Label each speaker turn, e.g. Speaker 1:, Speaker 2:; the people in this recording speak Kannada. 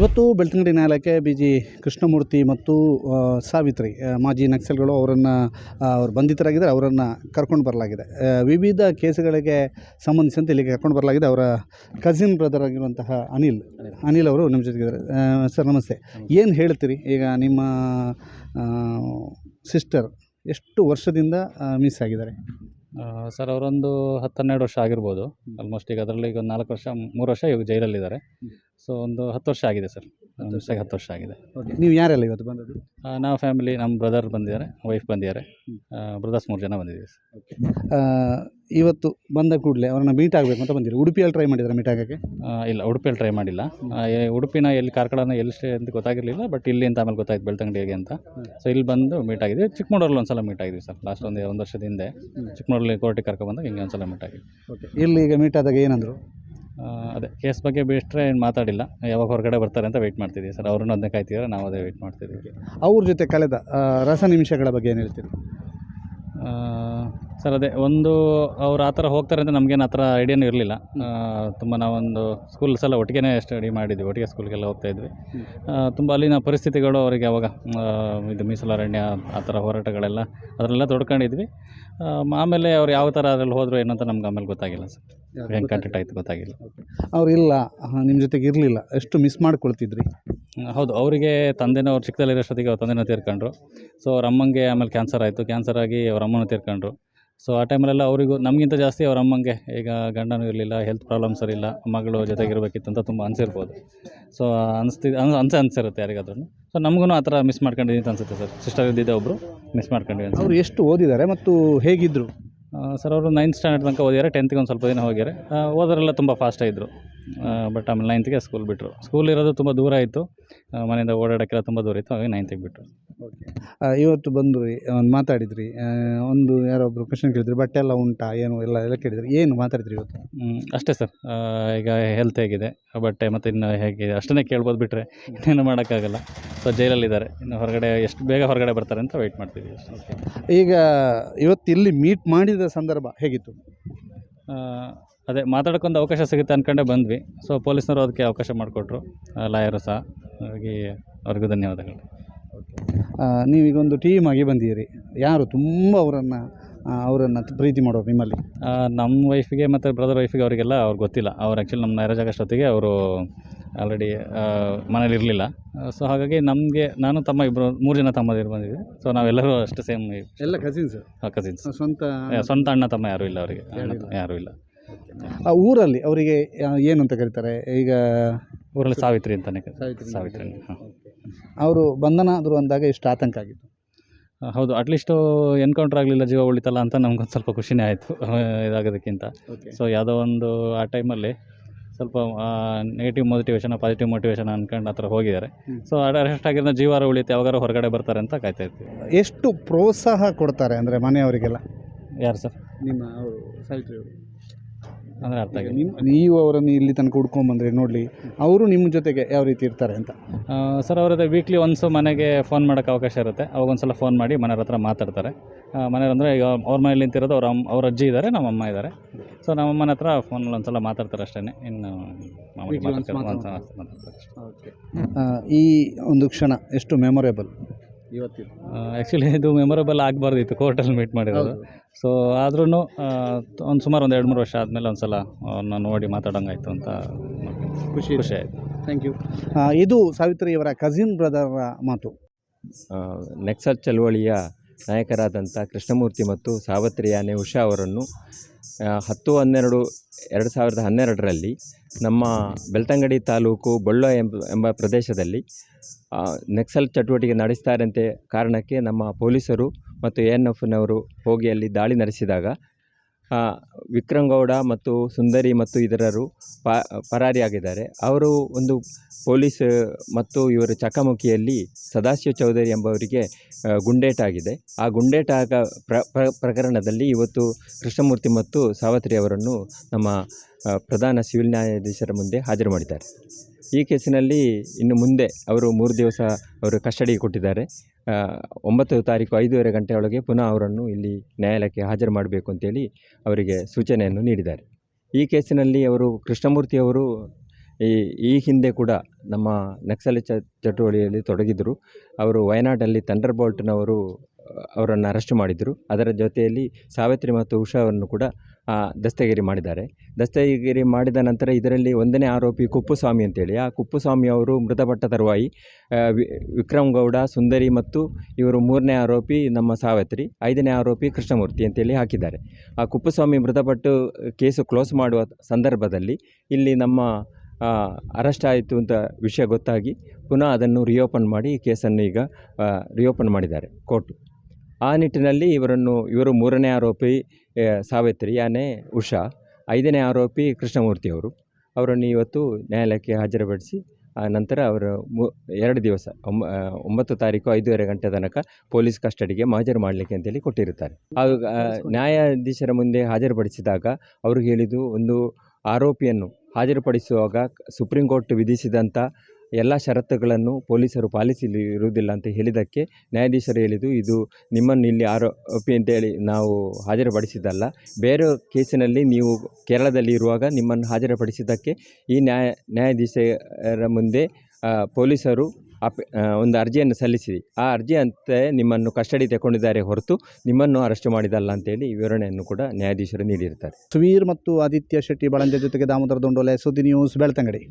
Speaker 1: ಇವತ್ತು ಬೆಳ್ತಂಗಡಿ ನ್ಯಾಯಾಲಯಕ್ಕೆ ಬಿ ಜಿ ಕೃಷ್ಣಮೂರ್ತಿ ಮತ್ತು ಸಾವಿತ್ರಿ ಮಾಜಿ ನಕ್ಸಲ್ಗಳು ಅವರನ್ನು ಅವರು ಬಂಧಿತರಾಗಿದ್ದಾರೆ ಅವರನ್ನು ಕರ್ಕೊಂಡು ಬರಲಾಗಿದೆ. ವಿವಿಧ ಕೇಸುಗಳಿಗೆ ಸಂಬಂಧಿಸಿದಂತೆ ಇಲ್ಲಿಗೆ ಕರ್ಕೊಂಡು ಬರಲಾಗಿದೆ ಅವರ ಕಸಿನ್ ಬ್ರದರ್ ಆಗಿರುವಂತಹ ಅನಿಲ್. ಅನಿಲ್. ಅವರು ನಮ್ಮ ಜೊತೆಗಿದ್ದಾರೆ. ಸರ್ ನಮಸ್ತೆ. ಏನು ಹೇಳ್ತೀರಿ? ಈಗ ನಿಮ್ಮ ಸಿಸ್ಟರ್ ಎಷ್ಟು ವರ್ಷದಿಂದ ಮಿಸ್ ಆಗಿದ್ದಾರೆ?
Speaker 2: ಸರ್ ಅವರೊಂದು ಹತ್ತು ಹನ್ನೆರಡು ವರ್ಷ ಆಗಿರ್ಬೋದು. ಆಲ್ಮೋಸ್ಟ್ ಈಗ ಅದರಲ್ಲಿ ಈಗ ಒಂದು ನಾಲ್ಕು ವರ್ಷ ಮೂರು ವರ್ಷ ಇವಾಗ ಜೈಲಲ್ಲಿದ್ದಾರೆ. ಸೊ ಒಂದು ಹತ್ತು ವರ್ಷ ಆಗಿದೆ ಸರ್. ಮಿಸ್ಸಾಗಿ ಹತ್ತು ವರ್ಷ ಆಗಿದೆ.
Speaker 1: ನೀವು ಯಾರೆಲ್ಲ ಇವತ್ತು ಬಂದದ್ದು?
Speaker 2: ಆ, ನಾವು ಫ್ಯಾಮಿಲಿ ನಮ್ಮ ಬ್ರದರ್ ಬಂದಿದ್ದಾರೆ ವೈಫ್ ಬಂದಿದ್ದಾರೆ. ಬ್ರದರ್ಸ್ ಮೂರು ಜನ ಬಂದಿದ್ದೀವಿ ಸರ್.
Speaker 1: ಆ, ಇವತ್ತು ಬಂದ ಕೂಡಲೇ ಅವ್ರನ್ನ ಮೀಟ್ ಆಗಬೇಕು ಅಂತ ಬಂದಿರಿ ಉಡುಪಿಯಲ್ಲಿ ಟ್ರೈ ಮಾಡಿದ್ದಾರೆ ಮೀಟ್ ಆಗೋಕ್ಕೆ?
Speaker 2: ಇಲ್ಲ ಉಡುಪಿಯಲ್ಲಿ ಟ್ರೈ ಮಾಡಿಲ್ಲ. ಏ- ಉಡುಪಿನ ಎಲ್ಲಿ ಕಾರ್ಕಳನ ಎಲ್ಲಿ ಸ್ಟೇ ಅಂತ ಗೊತ್ತಾಗಿರಲಿಲ್ಲ ಬಟ್ ಇಲ್ಲಿ ಅಂತ ಆಮೇಲೆ ಗೊತ್ತಾಯ್ತು ಬೆಳ್ತಂಗಡಿಗೆ ಅಂತ. ಸೊ ಇಲ್ಲಿ ಬಂದು ಮೀಟ್ ಆಗಿದ್ವಿ. ಚಿಕ್ಕಮಗಳೂರಲ್ಲಿ ಒಂದು ಸಲ ಮೀಟ್ ಆಗಿದ್ವಿ ಸರ್ ಲಾಸ್ಟ್ ಒಂದು ಒಂದು ವರ್ಷದ ಹಿಂದೆ. ಚಿಕ್ಕಮಗಳೂರಲ್ಲಿ ಕೋರ್ಟಿಗೆ ಕರ್ಕೊಬಂದಾಗ ಹಿಂಗೆ ಒಂದು ಸಲ ಮೀಟ್ ಆಗಿದ್ವಿ
Speaker 1: ಇಲ್ಲಿ ಈಗ ಮೀಟ್ ಆದಾಗ ಏನಂದರು?
Speaker 2: ಆ, ಅದೇ ಕೇಸ್ ಬಗ್ಗೆ ಬಿಟ್ಟರೆ ಏನು ಮಾತಾಡಿಲ್ಲ. ಯಾವಾಗ ಹೊರಗಡೆ ಬರ್ತಾರೆ ಅಂತ ವೆಯ್ಟ್ ಮಾಡ್ತಿದ್ದೀವಿ ಸರ್. ಅವ್ರನ್ನ ಅದನ್ನೇ ಕಾಯ್ತಿದ್ದಾರೆ ನಾವು ಅದೇ ವೆಯ್ಟ್ ಮಾಡ್ತಿದ್ದೀವಿ
Speaker 1: ಅವ್ರ ಜೊತೆ ಕಳೆದ ಆ, ರಸ ನಿಮಿಷಗಳ ಬಗ್ಗೆ ಏನು ಹೇಳ್ತೀರಿ?
Speaker 2: ಆ, ಸರ್ ಅದೇ ಒಂದು ಅವ್ರು ಆ ಥರ ಹೋಗ್ತಾರೆ ಅಂತ ನಮಗೇನು ಆ ಥರ ಐಡಿಯಾನೂ ಇರಲಿಲ್ಲ. ತುಂಬ ನಾವೊಂದು ಸ್ಕೂಲ್ಸ್ ಎಲ್ಲ ಒಟ್ಟಿಗೆ ಸ್ಟಡಿ ಮಾಡಿದ್ವಿ ಒಟ್ಟಿಗೆ ಸ್ಕೂಲ್ಗೆಲ್ಲ ಹೋಗ್ತಾ ಇದ್ವಿ. ತುಂಬ ಅಲ್ಲಿನ ಪರಿಸ್ಥಿತಿಗಳು ಅವರಿಗೆ ಅವಾಗ ಇದು ಮೀಸಲಾರಣ್ಯ ಆ ಥರ ಹೋರಾಟಗಳೆಲ್ಲ ಅದರಲ್ಲೆಲ್ಲ ತೊಡ್ಕೊಂಡಿದ್ವಿ. ಆಮೇಲೆ ಅವ್ರು ಯಾವ ಥರ ಅದರಲ್ಲಿ ಹೋದರು ಏನಂತ ನಮ್ಗೆ ಆಮೇಲೆ ಗೊತ್ತಾಗಿಲ್ಲ ಸರ್. ಹೆಂಗೆ ಕಾಂಟ್ಯಾಕ್ಟ್ ಆಯಿತು ಗೊತ್ತಾಗಿಲ್ಲ.
Speaker 1: ಅವ್ರು ಇಲ್ಲ ನಿಮ್ಮ ಜೊತೆಗೆ ಇರಲಿಲ್ಲ ಎಷ್ಟು ಮಿಸ್ ಮಾಡ್ಕೊಳ್ತಿದ್ರಿ?
Speaker 2: ಹೌದು ಅವರಿಗೆ ತಂದೆನೂ ಅವ್ರು ಚಿಕ್ಕದಲ್ಲಿರೋಷ್ಟೊತ್ತಿಗೆ ಅವ್ರ ತಂದೆನೂ ತೀರ್ಕೊಂಡ್ರು. ಸೊ ಅವ್ರ ಅಮ್ಮಂಗೆ ಆಮೇಲೆ ಕ್ಯಾನ್ಸರ್ ಆಯಿತು ಕ್ಯಾನ್ಸರ್ ಆಗಿ ಅವ್ರ ಅಮ್ಮನೂ ತೀರ್ಕೊಂಡ್ರು. ಸೊ ಆ ಟೈಮಲ್ಲೆಲ್ಲ ಅವರಿಗೂ ನಮಗಿಂತ ಜಾಸ್ತಿ ಅವ್ರ ಅಮ್ಮಂಗೆ ಈಗ ಗಂಡನೂ ಇರಲಿಲ್ಲ ಹೆಲ್ತ್ ಪ್ರಾಬ್ಲಮ್ಸ್ ಇರಲಿಲ್ಲ ಮಗಳು ಜೊತೆಗಿರಬೇಕಿತ್ತು ಅಂತ ತುಂಬ ಅನಿಸಿರ್ಬೋದು. ಸೊ ಅನಿಸ್ತಿ ಅನ್ಸ ಅನ್ಸೆ ಅನಿಸಿರುತ್ತೆ ಯಾರಿಗಾದ್ರೂ ಸೊ ನಮಗೂ ಆ ಥರ ಮಿಸ್ ಮಾಡ್ಕೊಂಡಿದ್ದೀನಿ ಅಂತ ಅನಿಸುತ್ತೆ ಸರ್. ಸಿಸ್ಟರ್ ಇದ್ದಿದ್ದೆ ಒಬ್ಬರು ಮಿಸ್ ಮಾಡ್ಕೊಂಡಿದ್ದೀನಿ
Speaker 1: ಅವರು ಎಷ್ಟು ಓದಿದ್ದಾರೆ ಮತ್ತು ಹೇಗಿದ್ದರು
Speaker 2: ಸರ್ ಅವರು ನೈನ್ತ್ ಸ್ಟ್ಯಾಂಡರ್ಡ್ ತನಕ ಓದಿದ್ದಾರೆ ಟೆಂತ್ಗೆ ಒಂದು ಸ್ವಲ್ಪ ದಿನ ಹೋಗ್ಯಾರೆ ಆ, ಓದೋರೆಲ್ಲ ತುಂಬ ಫಾಸ್ಟಾಗಿದ್ದರು ಬಟ್ ಆಮೇಲೆ ನೈನ್ತ್ಗೆ ಸ್ಕೂಲ್ ಬಿಟ್ಟರು ಸ್ಕೂಲ್ ಇರೋದು ತುಂಬ ದೂರ ಆಯಿತು. ಮನೆಯಿಂದ ಓಡಾಡೋಕ್ಕೆಲ್ಲ ತುಂಬ ದೂರ ಇತ್ತು. ಹಾಗಾಗಿ ನೈನ್ತಿಗೆ ಬಿಟ್ಟರು
Speaker 1: ಇವತ್ತು ಬಂದ್ರಿ ಒಂದು ಮಾತಾಡಿದ್ರಿ. ಒಂದು ಯಾರೊಬ್ಬರು ಕ್ವಶನ್ ಕೇಳಿದ್ರಿ ಬಟ್ಟೆ ಎಲ್ಲ ಉಂಟಾ? ಏನು ಎಲ್ಲ ಎಲ್ಲ ಕೇಳಿದ್ರಿ. ಏನು ಮಾತಾಡಿದ್ರಿ ಇವತ್ತು?
Speaker 2: ಅಷ್ಟೇ ಸರ್ ಈಗ ಹೆಲ್ತ್ ಹೇಗಿದೆ? ಬಟ್ಟೆ ಮತ್ತು ಇನ್ನು ಹೇಗಿದೆ ಅಷ್ಟನ್ನೇ ಕೇಳ್ಬೋದು ಬಿಟ್ಟರೆ ಇನ್ನೇನು ಮಾಡೋಕ್ಕಾಗಲ್ಲ. ಸೊ ಜೈಲಲ್ಲಿದ್ದಾರೆ ಇನ್ನು ಹೊರಗಡೆ ಎಷ್ಟು ಬೇಗ ಹೊರಗಡೆ ಬರ್ತಾರೆ ಅಂತ ವೆಯ್ಟ್ ಮಾಡ್ತಿದ್ದೀವಿ
Speaker 1: ಈಗ ಇವತ್ತು ಇಲ್ಲಿ ಮೀಟ್ ಮಾಡಿದ ಸಂದರ್ಭ ಹೇಗಿತ್ತು?
Speaker 2: ಅದೇ ಮಾತಾಡೋಕ್ಕೊಂದು ಅವಕಾಶ ಸಿಗುತ್ತೆ ಅಂದ್ಕೊಂಡೇ ಬಂದ್ವಿ. ಸೊ ಪೊಲೀಸ್ನವರು ಅದಕ್ಕೆ ಅವಕಾಶ ಮಾಡಿಕೊಟ್ರು. ಲಾಯರು ಸಹ. ಹಾಗಾಗಿ ಅವ್ರಿಗೂ ಧನ್ಯವಾದಗಳು.
Speaker 1: ನೀವೀಗೊಂದು ಟೀಮ್ ಆಗಿ ಬಂದಿದ್ದೀರಿ. ಯಾರು ತುಂಬ ಅವರನ್ನು ಅವರನ್ನು ಪ್ರೀತಿ ಮಾಡೋರು ನಿಮ್ಮಲ್ಲಿ?
Speaker 2: ನಮ್ಮ ವೈಫಿಗೆ ಮತ್ತು ಬ್ರದರ್ ವೈಫಿಗೆ ಅವರಿಗೆಲ್ಲ ಅವ್ರಿಗೆ ಗೊತ್ತಿಲ್ಲ. ಅವ್ರು ಆ್ಯಕ್ಚುಲಿ ನಮ್ಮ ಮ್ಯಾರೇಜ್ ಆಗೋಷ್ಟೊತ್ತಿಗೆ ಅವರು ಆಲ್ರೆಡಿ ಮನೇಲಿರಲಿಲ್ಲ ಸೊ ಹಾಗಾಗಿ ನಮಗೆ ನಾನು ತಮ್ಮ ಇಬ್ಬರು ಮೂರು ಜನ ತಮ್ಮದಿರು ಬಂದಿದ್ವಿ. ಸೊ ನಾವೆಲ್ಲರೂ ಅಷ್ಟು ಸೇಮ್
Speaker 1: ಎಲ್ಲ ಕಸಿನ್ಸ್
Speaker 2: ಕಸಿನ್ಸ್
Speaker 1: ಸ್ವಂತ
Speaker 2: ಸ್ವಂತ ಅಣ್ಣ ತಮ್ಮ ಯಾರೂ ಇಲ್ಲ ಅವರಿಗೆ. ಯಾರೂ ಇಲ್ಲ.
Speaker 1: ಆ ಊರಲ್ಲಿ ಅವರಿಗೆ ಏನು ಅಂತ ಕರೀತಾರೆ? ಈಗ
Speaker 2: ಊರಲ್ಲಿ ಸಾವಿತ್ರಿ ಅಂತಾನೆ
Speaker 1: ಸಾವಿತ್ರಿ
Speaker 2: ಸಾವಿತ್ರಿ ಹಾಂ.
Speaker 1: ಅವರು ಬಂಧನ ಆದರು ಅಂದಾಗ ಇಷ್ಟು ಆತಂಕ ಆಗಿತ್ತು.
Speaker 2: ಹೌದು ಅಟ್ಲೀಸ್ಟು ಎನ್ಕೌಂಟ್ರ್ ಆಗಲಿಲ್ಲ ಜೀವ ಉಳಿತಲ್ಲ ಅಂತ ನಮ್ಗೊಂದು ಸ್ವಲ್ಪ ಖುಷಿನೇ ಆಯಿತು ಇದಾಗೋದಕ್ಕಿಂತ. ಸೊ ಯಾವುದೋ ಒಂದು ಆ ಟೈಮಲ್ಲಿ ಸ್ವಲ್ಪ ನೆಗೆಟಿವ್ ಮೋಟಿವೇಶನ್ ಪಾಸಿಟಿವ್ ಮೋಟಿವೇಶನ್ ಅನ್ಕೊಂಡು ಆ ಥರ ಹೋಗಿದ್ದಾರೆ. ಸೊ ಅರೆಸ್ಟ್ ಆಗಿರೋ ಜೀವಾರ ಉಳಿಯುತ್ತೆ ಯಾವಾಗಾರು ಹೊರಗಡೆ ಬರ್ತಾರೆ ಅಂತ ಕಾಯ್ತಾ ಇರ್ತೀವಿ.
Speaker 1: ಎಷ್ಟು ಪ್ರೋತ್ಸಾಹ ಕೊಡ್ತಾರೆ ಅಂದರೆ ಮನೆಯವರಿಗೆಲ್ಲ?
Speaker 2: ಯಾರು ಸರ್?
Speaker 1: ನಿಮ್ಮ ಅವರು ಸಾವಿತ್ರಿ ಅವರು.
Speaker 2: ಅಂದರೆ ಅರ್ಥ ಆಗಿದೆ
Speaker 1: ನಿಮ್ಮ ನೀವು ಅವರನ್ನು ಇಲ್ಲಿ ತನಕ ಹುಡ್ಕೊಂಬಂದ್ರಿ ನೋಡಲಿ ಅವರು ನಿಮ್ಮ ಜೊತೆಗೆ ಯಾವ ರೀತಿ ಇರ್ತಾರೆ ಅಂತ.
Speaker 2: ಸರ್ ಅವರದ್ದು ವೀಕ್ಲಿ ಒನ್ಸು ಮನೆಗೆ ಫೋನ್ ಮಾಡೋಕ್ಕೆ ಅವಕಾಶ ಇರುತ್ತೆ. ಅವಾಗ ಒಂದು ಸಲ ಫೋನ್ ಮಾಡಿ ಮನೆಯವ್ರ ಹತ್ರ ಮಾತಾಡ್ತಾರೆ. ಮನೆಯವ್ರು ಅಂದರೆ ಈಗ ಅವ್ರ ಮನೇಲಿ ನಿಂತಿರೋದು ಅವ್ರ ಅಮ್ಮ ಅವ್ರ ಅಜ್ಜಿ ಇದ್ದಾರೆ ನಮ್ಮ ಅಮ್ಮ ಇದ್ದಾರೆ ಸೊ ನಮ್ಮ ಅಮ್ಮನ ಹತ್ರ ಫೋನಲ್ಲಿ ಒಂದು ಸಲ ಮಾತಾಡ್ತಾರೆ ಅಷ್ಟೇ ಇನ್ನು ಮಾಮೂಲಿ ಮಾತಾಡ್ತಾರೆ
Speaker 1: ಈ ಒಂದು ಕ್ಷಣ ಎಷ್ಟು ಮೆಮೊರೇಬಲ್ ಇವತ್ತಿನ?
Speaker 2: ಆ್ಯಕ್ಚುಲಿ ಇದು ಮೆಮೊರಬಲ್ ಆಗಬಾರ್ದಿತ್ತು ಕೋರ್ಟಲ್ಲಿ ಮೀಟ್ ಮಾಡಿರೋದು. ಸೊ ಆದ್ರೂ ಒಂದು ಸುಮಾರು ಒಂದು ಎರಡು ಮೂರು ವರ್ಷ ಆದಮೇಲೆ ಒಂದು ಸಲ ಅವ್ರನ್ನ ನೋಡಿ ಮಾತಾಡೋಂಗಾಯ್ತು ಅಂತ
Speaker 1: ಖುಷಿ
Speaker 2: ಖುಷಿ ಆಯಿತು.
Speaker 1: ಥ್ಯಾಂಕ್ ಯು ಇದು ಸಾವಿತ್ರಿಯವರ ಕಸಿನ್ ಬ್ರದರ ಮಾತು.
Speaker 3: ಆ, ನೆಕ್ಸಲ್ ಚಳವಳಿಯ ನಾಯಕರಾದಂಥ ಕೃಷ್ಣಮೂರ್ತಿ ಮತ್ತು ಸಾವತ್ರಿ ಯಾನೆ ಉಷಾ ಅವರನ್ನು ಹತ್ತು ಹನ್ನೆರಡು, ಎರಡು ಸಾವಿರದ ಹನ್ನೆರಡರಲ್ಲಿ ನಮ್ಮ ಬೆಳ್ತಂಗಡಿ ತಾಲೂಕು ಬೊಳ್ಳ ಎಂಬ ಎಂಬ ಪ್ರದೇಶದಲ್ಲಿ ನಕ್ಸಲ್ ಚಟುವಟಿಕೆ ನಡೆಸ್ತಾರಂತೆ ಕಾರಣಕ್ಕೆ ನಮ್ಮ ಪೊಲೀಸರು ಮತ್ತು ಎ ಎನ್ ಎಫ್ನವರು ಹೋಗಿ ಅಲ್ಲಿ ದಾಳಿ ನಡೆಸಿದಾಗ ವಿಕ್ರಮ್ ಗೌಡ ಮತ್ತು ಸುಂದರಿ ಮತ್ತು ಇತರರು ಪರಾರಿಯಾಗಿದ್ದಾರೆ. ಅವರು ಒಂದು ಪೊಲೀಸ್, ಮತ್ತು ಇವರ ಚಕಮಕಿಯಲ್ಲಿ ಸದಾಶಿವ ಚೌಧರಿ ಎಂಬವರಿಗೆ ಗುಂಡೇಟಾಗಿದೆ ಆ ಗುಂಡೇಟಾಗ ಪ್ರ, ಪ್ರ- ಪ್ರಕರಣದಲ್ಲಿ ಇವತ್ತು ಕೃಷ್ಣಮೂರ್ತಿ ಮತ್ತು ಸಾವತ್ರಿ ಅವರನ್ನು ನಮ್ಮ ಪ್ರಧಾನ ಸಿವಿಲ್ ನ್ಯಾಯಾಧೀಶರ ಮುಂದೆ ಹಾಜರು ಮಾಡಿದ್ದಾರೆ. ಈ ಕೇಸಿನಲ್ಲಿ ಇನ್ನು ಮುಂದೆ ಅವರು ಮೂರು ದಿವಸ ಅವರು ಕಸ್ಟಡಿಗೆ ಕೊಟ್ಟಿದ್ದಾರೆ. ಒಂಬತ್ತು ತಾರೀಕು ಐದೂವರೆ ಗಂಟೆಯೊಳಗೆ ಪುನಃ ಅವರನ್ನು ಇಲ್ಲಿ ನ್ಯಾಯಾಲಯಕ್ಕೆ ಹಾಜರು ಮಾಡಬೇಕು ಅಂತೇಳಿ ಅವರಿಗೆ ಸೂಚನೆಯನ್ನು ನೀಡಿದ್ದಾರೆ. ಈ ಕೇಸಿನಲ್ಲಿ ಅವರು ಕೃಷ್ಣಮೂರ್ತಿ ಅವರು ಈ ಈ ಹಿಂದೆ ಕೂಡ ನಮ್ಮ ನಕ್ಸಲ್ ಚ, ಚಟುವಟಿಕೆಯಲ್ಲಿ ತೊಡಗಿದ್ದರು. ಅವರು ವಯನಾಡಲ್ಲಿ ಥಂಡರ್ ಬೋಲ್ಟ್ನವರು ಅವರನ್ನು ಅರೆಸ್ಟ್ ಮಾಡಿದರು ಅದರ ಜೊತೆಯಲ್ಲಿ ಸಾವಿತ್ರಿ ಮತ್ತು ಉಷಾವನ್ನು ಕೂಡ ಆ, ದಸ್ತಗಿರಿ ಮಾಡಿದ್ದಾರೆ. ದಸ್ತಗಿರಿ ಮಾಡಿದ ನಂತರ ಇದರಲ್ಲಿ ಒಂದನೇ ಆರೋಪಿ ಕುಪ್ಪುಸ್ವಾಮಿ ಅಂತೇಳಿ. ಆ ಕುಪ್ಪುಸ್ವಾಮಿ ಅವರು ಮೃತಪಟ್ಟ ತರುವಾಯಿ ವಿಕ್ರಮ್ ಗೌಡ ಸುಂದರಿ ಮತ್ತು ಇವರು ಮೂರನೇ ಆರೋಪಿ ನಮ್ಮ ಸಾವಿತ್ರಿ ಐದನೇ ಆರೋಪಿ ಕೃಷ್ಣಮೂರ್ತಿ ಅಂತೇಳಿ ಹಾಕಿದ್ದಾರೆ. ಆ ಕುಪ್ಪುಸ್ವಾಮಿ ಮೃತಪಟ್ಟು ಕೇಸು ಕ್ಲೋಸ್ ಮಾಡುವ ಸಂದರ್ಭದಲ್ಲಿ ಇಲ್ಲಿ ನಮ್ಮ ಅರೆಸ್ಟ್ ಆಯಿತು ಅಂತ ವಿಷಯ ಗೊತ್ತಾಗಿ ಪುನಃ ಅದನ್ನು ರಿಯೋಪನ್ ಮಾಡಿ ಕೇಸನ್ನು ಈಗ ರಿಯೋಪನ್ ಮಾಡಿದ್ದಾರೆ ಕೋರ್ಟು. ಆ ನಿಟ್ಟಿನಲ್ಲಿ ಇವರನ್ನು, ಇವರು ಮೂರನೇ ಆರೋಪಿ ಸಾವಿತ್ರಿ, ಯಾನೆ ಉಷಾ, ಐದನೇ ಆರೋಪಿ ಕೃಷ್ಣಮೂರ್ತಿ ಅವರು. ಅವರನ್ನು ಇವತ್ತು ನ್ಯಾಯಾಲಯಕ್ಕೆ ಹಾಜರುಪಡಿಸಿ, ಆ ನಂತರ ಅವರು ಮು, ಎರಡು ದಿವಸ ಒಂಬತ್ತು ತಾರೀಕು ಐದೂವರೆ ಗಂಟೆ ತನಕ ಪೊಲೀಸ್ ಕಸ್ಟಡಿಗೆ ಹಾಜರು ಮಾಡಲಿಕ್ಕೆ ಅಂತೇಳಿ ಕೊಟ್ಟಿರುತ್ತಾರೆ. ಆಗ ನ್ಯಾಯಾಧೀಶರ ಮುಂದೆ ಹಾಜರುಪಡಿಸಿದಾಗ ಅವರು ಹೇಳಿದ್ದು ಒಂದು ಆರೋಪಿಯನ್ನು ಹಾಜರುಪಡಿಸುವಾಗ ಸುಪ್ರೀಂ ಕೋರ್ಟ್ ವಿಧಿಸಿದಂಥ ಎಲ್ಲ ಷರತ್ತುಗಳನ್ನು ಪೊಲೀಸರು ಪಾಲಿಸಲಿರುವುದಿಲ್ಲ ಅಂತ ಹೇಳಿದ್ದಕ್ಕೆ ನ್ಯಾಯಾಧೀಶರು ಹೇಳಿದ್ದು, ಇದು ನಿಮ್ಮನ್ನು ಇಲ್ಲಿ ಆರೋಪಿ ಅಂತೇಳಿ ನಾವು ಹಾಜರುಪಡಿಸಿದ್ದಲ್ಲ. ಬೇರೆ ಕೇಸಿನಲ್ಲಿ ನೀವು ಕೇರಳದಲ್ಲಿ ಇರುವಾಗ ನಿಮ್ಮನ್ನು ಹಾಜರುಪಡಿಸಿದ್ದಕ್ಕೆ ಈ ನ್ಯಾಯ, ನ್ಯಾಯಾಧೀಶರ ಮುಂದೆ ಪೊಲೀಸರು ಅಪ್ ಒಂದು ಅರ್ಜಿಯನ್ನು ಸಲ್ಲಿಸಿ ಆ ಅರ್ಜಿಯಂತೆ ನಿಮ್ಮನ್ನು ಕಸ್ಟಡಿ ತಗೊಂಡಿದ್ದಾರೆ ಹೊರತು ನಿಮ್ಮನ್ನು ಅರೆಸ್ಟ್ ಮಾಡಿದಲ್ಲ ಅಂತೇಳಿ ವಿವರಣೆಯನ್ನು ಕೂಡ ನ್ಯಾಯಾಧೀಶರು ನೀಡಿರ್ತಾರೆ
Speaker 1: ಸುವೀರ್ ಮತ್ತು ಆದಿತ್ಯ ಶೆಟ್ಟಿ ಬಳಂಜ ಜೊತೆಗೆ ದಾಮೋದರ ದೊಂಡೋಲೆ ಸುದ್ದಿ ನ್ಯೂಸ್ ಬೆಳ್ತಂಗಡಿ.